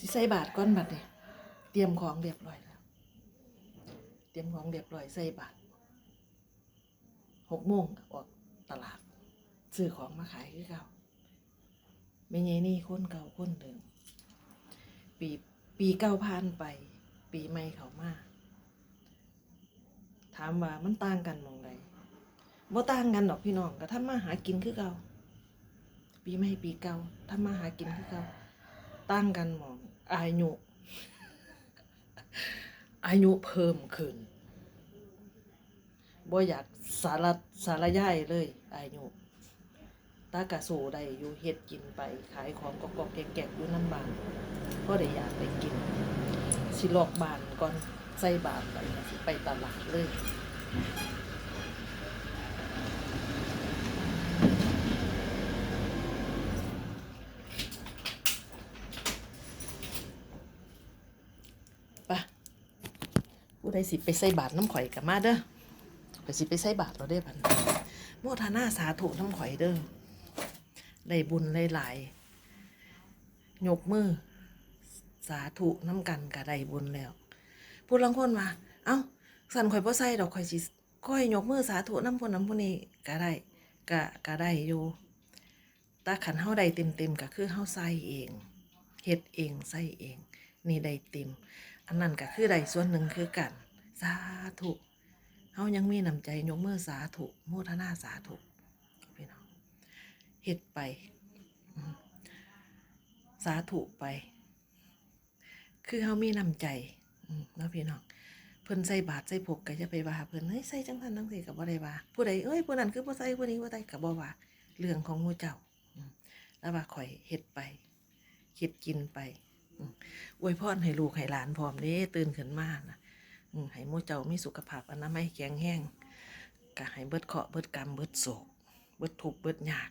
สิใส่บาทก้อนบัดเนี่ยเตรียมของเรียบร้อยแล้ว เตรียมของเรียบร้อยใส่บาทหกโมงออกตลาดซื้อของมาขายคือเก่าไม่ใช่นี่คนเก่าคนเดิมปีปีเก่าผ่านไป ปีใหม่เขามาถามว่ามันต่างกันมองใดบ่ต่างกันดอกพี่น้องก็ทำมาหากินคือเก่าปีใหม่ปีเก่าทำมาหากินคือเก่าต่างกันมอง อายุ อายุเพิ่มขึ้นบ่อยากสารสารย่ายเลย อายุตากะสูได้อยู่เฮ็ดกินไปขายของกอกแกะๆอยู่น้ำบานก็ได้อยากไปกิน สิลอกบานก่อนใส่บาทไปสิไปตลาดเลย ผู้ใดสิไปใส่บาทน้ำข่อยกับมาเด้อไปสิไปใส่บาทเราได้อพันโมทนาสาธุน้ำข่อยเด้อได้บุญได้หลายๆยกมือ สาธุน้ำกันก็ได้บุญแล้วพูดลังคนมา เอ้า สันข่อยบ่ใส่ดอกข่อยสิข่อยยกมือสาธุน้ำพนน้ำพนนี้ก็ได้ก็ก็ได้อยู่ต่ขันเฮาได้เต็มเต็มๆก็คือเฮาใส่เองเฮ็ดเองใส่เอง นี่ได้เต็ม อันนั้นก็คือได้ส่วนหนึ่งคือกัน สาธุเฮายังมีน้ำใจยกมือสาธุโมทนาสาธุพี่น้องเฮ็ดไป สาธุไป คือเฮามีน้ำใจเนาะพี่น้องเพิ่นใส่บาตรใส่ผกก็จะไปว่าเพิ่นเฮ้ยใส่จังซั่นจังซี่ก็บ่ได้ว่าผู้ใดเอ้ยผู้นั้นคือบ่ใส่ผู้นี้บ่ใส่ก็บ่ว่าเรื่องของหมู่เจ้าแล้วว่าข่อยเฮ็ดไป คิดกินไป อวยพรให้ลูกให้หลานพร้อมเด้ตื่นขึ้นมานะให้หมู่เจ้ามีสุขภาพอนามัยแข็งแรงก็ให้เบิดเคาะเบิดกรรมเบิดโศก เบิดทุกข์เบิดยาก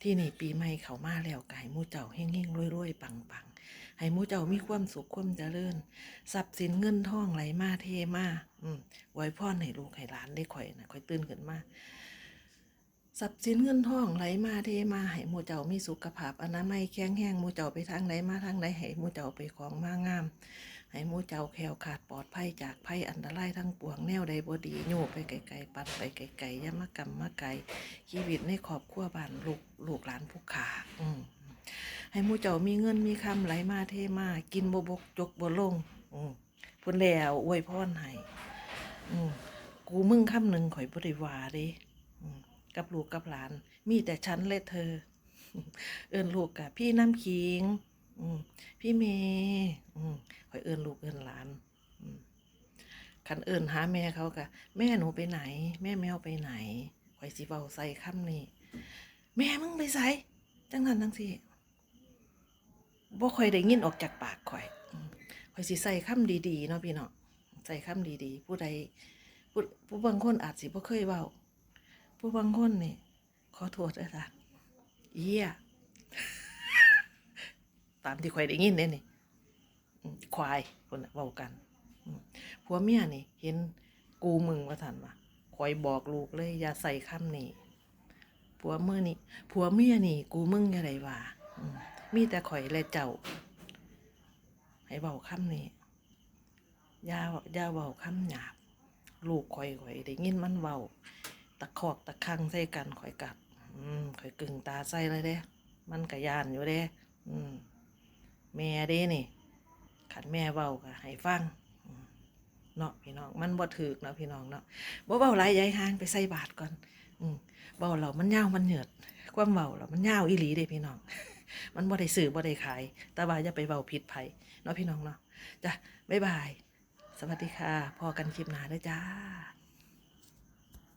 ที่ในปีใหม่เขามาแล้วก็ให้หมู่เจ้าเฮงๆรวยๆปังๆให้หมูเจ้ามีความสุขความเจริญทรัพย์สินเงินทองไหลมาเทมาอืมไว้พ่อให้ลูกให้หลานได้ข่อยนะข่อยตื่นขึ้นมา ทรัพย์สินเงินทองไหลมาเทมาให้หมูเจ้ามีสุขภาพอนามัยแข็งแรงหมูเจ้าไปทางไหนมาทางไหนให้หมูเจ้าไปของมางามให้หมูเจ้าแคล้วขาดปลอดภัยจากภัยอันตรายทั้งปวงแนวใดบ่ดีโยไปไกลๆปัดไปไกลๆอยามากรรมมาไกลชีวิตในครอบครัวบ้านลูกลูกหลานผู้ขาอืมให้หมูเจ้ามีเงินมีคำไหลมาเทมากินบ่บกจกบ่ลงอืมพิ่นแล้วอวยพรให้อืมกูมึงคำหนึ่งข่อยบ่ได้ว่าเด้ กับลูกกับหลาน มีแต่ฉันและเธอ เอิ้นลูกกับพี่น้ำขิงพี่เมย์อืมข่อยเอิ้นลูกเอิ้นหลานอืมคันเอิ้นหาแม่เขากะแม่หนูไปไหน แม่แมวไปไหนข่อยสิเว้าใส่คำนี้แม่มึงไปไสจังนั้นจังซี่บ่คอยได้ยินออกจากปากข่อยอืมข่อยสิใส่คำดีๆเนาะพี่เนาะใส่คำดีๆ ผู้ใดผู้ผู้บางคนอาจสิบ่เคยเว้า ผู้บางคนนี่ ขอโทษด้วยค่ะเหี้ยตามที่ข่อยได้ยินเนี่อืมควายคนเว้ากันผัวเมียนี่ เห็นกูมึงว่าท่านว่าข่อยบอกลูกเลย อย่าใส่คำนี้ผัวเมื่อนี่ผัวเมียนี่ กูมึงอย่าได้ว่าอืมมีแต่ข่อยและเจ้า ให้เบาคำนี้อย่าอย่าเบาคำหยาบ ลูกข่อยข่อยได้ยินมันเบา ตะคอกตะคังใส่กันข่อยกัดอืมข่อยกึ่งตาใส่เลยเด้ มันกะยานอยู่เด้ อืมแม่เด้นี่ขันแม่เบาก็ให้ฟังเนาะพี่น้อง มันบ่ถึกเนาะพี่น้องเนาะบ่เบาหลายายห่างไปใส่บาทก่อน อืมเบาเรามันยาวมันเหยือดความเบาเรามันยาวอีหลีเด้พี่น้อง มันบ่ได้ซื้อบ่ได้ขายแต่ว่าอย่าไปเว้าผิดไผเนาะพี่น้องเนาะจ้ะบ๊ายบาย สวัสดีค่ะพอกันคลิปหน้าเด้อจ้า